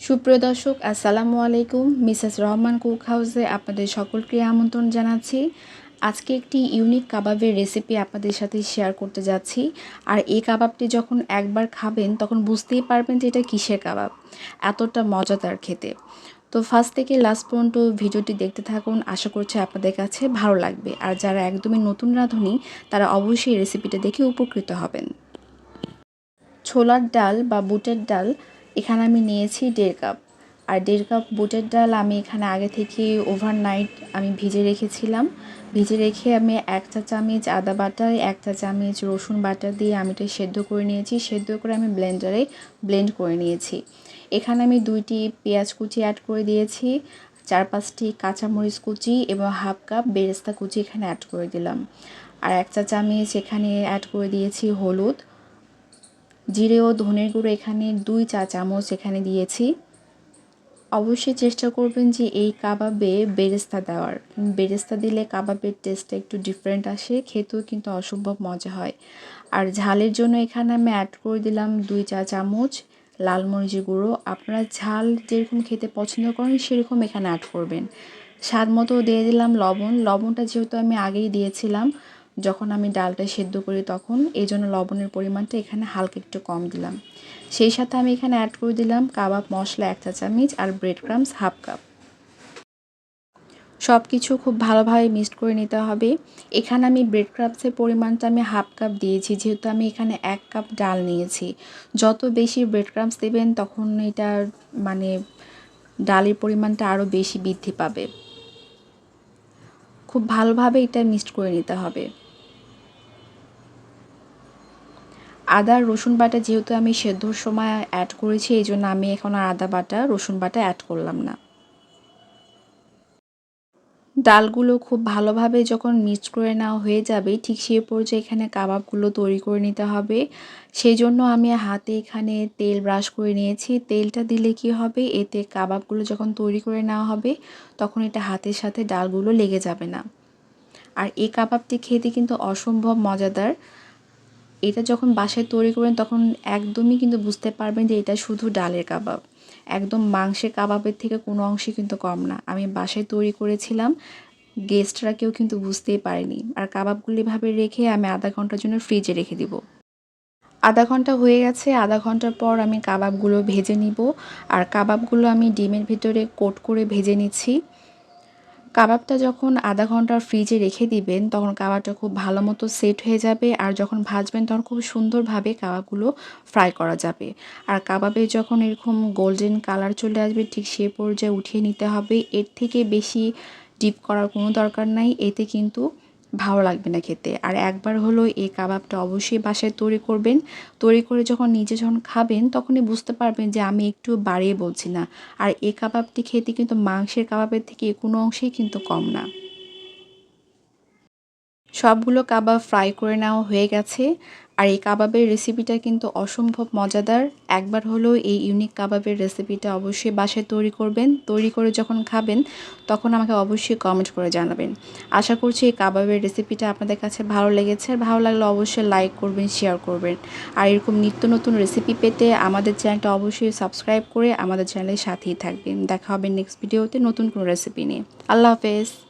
সুপ্রিয় দর্শক, আসসালামু আলাইকুম। মিসেস রহমান কুক হাউসে আপনাদের সকলকে আমন্ত্রণ জানাচ্ছি। আজকে একটি ইউনিক কাবাবের রেসিপি আপনাদের সাথে শেয়ার করতে যাচ্ছি। আর এই কাবাবটি যখন একবার খাবেন, তখন বুঝতেই পারবেন যে এটা কিসের কাবাব। এতটা মজাদার খেতে। তো ফার্স্ট থেকে লাস্ট পর্যন্ত ভিডিওটি দেখতে থাকুন। আশা করছি আপনাদের কাছে ভালো লাগবে। আর যারা একদমই নতুন রাঁধুনি, তারা অবশ্যই রেসিপিটা দেখে উপকৃত হবেন। ছোলার ডাল বা বুটের ডাল এখানে আমি নিয়েছি দেড় কাপ। আর দেড় কাপ বুটের ডাল আমি এখানে আগে থেকে ওভারনাইট আমি ভিজে রেখেছিলাম। ভিজে রেখে আমি এক চা চামচ আদা বাটা, এক চা চামচ রসুন বাটা দিয়ে আমি এটা সেদ্ধ করে নিয়েছি। সেদ্ধ করে আমি ব্লেন্ডারে ব্লেন্ড করে নিয়েছি। এখানে আমি দুইটি পেঁয়াজ কুচি অ্যাড করে দিয়েছি, চার পাঁচটি কাঁচামরিচ কুচি এবং হাফ কাপ বেরেস্তা কুচি এখানে অ্যাড করে দিলাম। আর এক চা চামচ এখানে অ্যাড করে দিয়েছি হলুদ। জিরে ও ধনের গুঁড়ো এখানে দুই চা চামচ এখানে দিয়েছি। অবশ্যই চেষ্টা করবেন যে এই কাবাবে বেরেস্তা দেওয়ার। বেরেস্তা দিলে কাবাবের টেস্টটা একটু ডিফারেন্ট আসে, খেতেও কিন্তু অসম্ভব মজা হয়। আর ঝালের জন্য এখানে আমি অ্যাড করে দিলাম দুই চা চামচ লাল মরিচের গুঁড়ো। আপনারা ঝাল যেরকম খেতে পছন্দ করেন সেরকম এখানে অ্যাড করবেন। স্বাদ মতো দিয়ে দিলাম লবণ। লবণটা যেহেতু আমি আগেই দিয়েছিলাম যখন আমি ডালটা সেদ্ধ করি তখন এই জন্য লবণের পরিমাণটা এখানে হালকা একটু কম দিলাম। সেই সাথে আমি এখানে অ্যাড করে দিলাম কাবাব মশলা এক চা চামচ আর ব্রেড ক্রামস হাফ কাপ সব কিছু খুব ভালোভাবে মিক্সড করে নিতে হবে। এখানে আমি ব্রেড ক্রামসের পরিমাণটা আমি হাফ কাপ দিয়েছি, যেহেতু আমি এখানে এক কাপ ডাল নিয়েছি। যত বেশি ব্রেড ক্রামস দেবেন তখন এটা মানে ডালের পরিমাণটা আরও বেশি বৃদ্ধি পাবে। খুব ভালোভাবে এটা মিক্সড করে নিতে হবে। আদা, রসুন বাটা যেহেতু আমি সেদ্ধর সময় অ্যাড করেছি, এই জন্য আমি এখন আর আদা বাটা, রসুন বাটা অ্যাড করলাম না। ডালগুলো খুব ভালোভাবে যখন মিক্স করে নেওয়া হয়ে যাবে, ঠিক সেই পর্যায়ে এখানে কাবাবগুলো তৈরি করে নিতে হবে। সেই জন্য আমি হাতে এখানে তেল ব্রাশ করে নিয়েছি। তেলটা দিলে কি হবে? এতে কাবাবগুলো যখন তৈরি করে নেওয়া হবে, তখন এটা হাতের সাথে ডালগুলো লেগে যাবে না। আর এই কাবাবটি খেতে কিন্তু অসম্ভব মজাদার। এটা যখন বাসায় তৈরি করবেন, তখন একদমই কিন্তু বুঝতে পারবেন যে এটা শুধু ডালের কাবাব। একদম মাংসের কাবাবের থেকে কোনো অংশে কিন্তু কম না। আমি বাসায় তৈরি করেছিলাম গেস্টরা কেউ কিন্তু বুঝতেই পারেনি। আর কাবাবগুলি এভাবে রেখে আমি আধা ঘণ্টার জন্য ফ্রিজে রেখে দিব। আধা ঘণ্টা হয়ে গেছে, আধা ঘণ্টার পর আমি কাবাবগুলো ভেজে নিব। আর কাবাবগুলো আমি ডিমের ভিতরে কোট করে ভেজে নিচ্ছি। কাবাবটা যখন আধা ঘণ্টা ফ্রিজে রেখে দিবেন, তখন কাবাবটা খুব ভালো মতো সেট হয়ে যাবে। আর যখন ভাজবেন, তখন খুব সুন্দরভাবে কাবাবগুলো ফ্রাই করা যাবে। আর কাবাবে যখন এরকম গোল্ডেন কালার চলে আসবে, ঠিক সে পর্যায়ে উঠিয়ে নিতে হবে। এর থেকে বেশি ডিপ করার কোনো দরকার নাই। এতে কিন্তু ভালো লাগবে না খেতে। আর একবার হলো এই কাবাবটা অবশ্যই বাসায় তৈরি করবেন। তৈরি করে যখন নিজে যখন খাবেন, তখনই বুঝতে পারবেন যে আমি একটু বাড়িয়ে বলছি না। আর এই কাবাবটি খেতে কিন্তু মাংসের কাবাবের থেকে কোনো অংশেই কিন্তু কম না। সবগুলো কাবাব ফ্রাই করে নেওয়া হয়ে গেছে। আর এই কাবাবের রেসিপিটা কিন্তু অসম্ভব মজাদার। একবার হলেও এই ইউনিক কাবাবের রেসিপিটা অবশ্যই বাসায় তৈরি করবেন। তৈরি করে যখন খাবেন, তখন আমাকে অবশ্যই কমেন্ট করে জানাবেন। আশা করছি এই কাবাবের রেসিপিটা আপনাদের কাছে ভালো লেগেছে। আর ভালো লাগলে অবশ্যই লাইক করবেন শেয়ার করবেন। আর এরকম নিত্য নতুন রেসিপি পেতে আমাদের চ্যানেলটা অবশ্যই সাবস্ক্রাইব করে আমাদের চ্যানেলের সাথেই থাকবেন। দেখা হবে নেক্সট ভিডিওতে নতুন কোনো রেসিপি নিয়ে। আল্লাহ হাফেজ।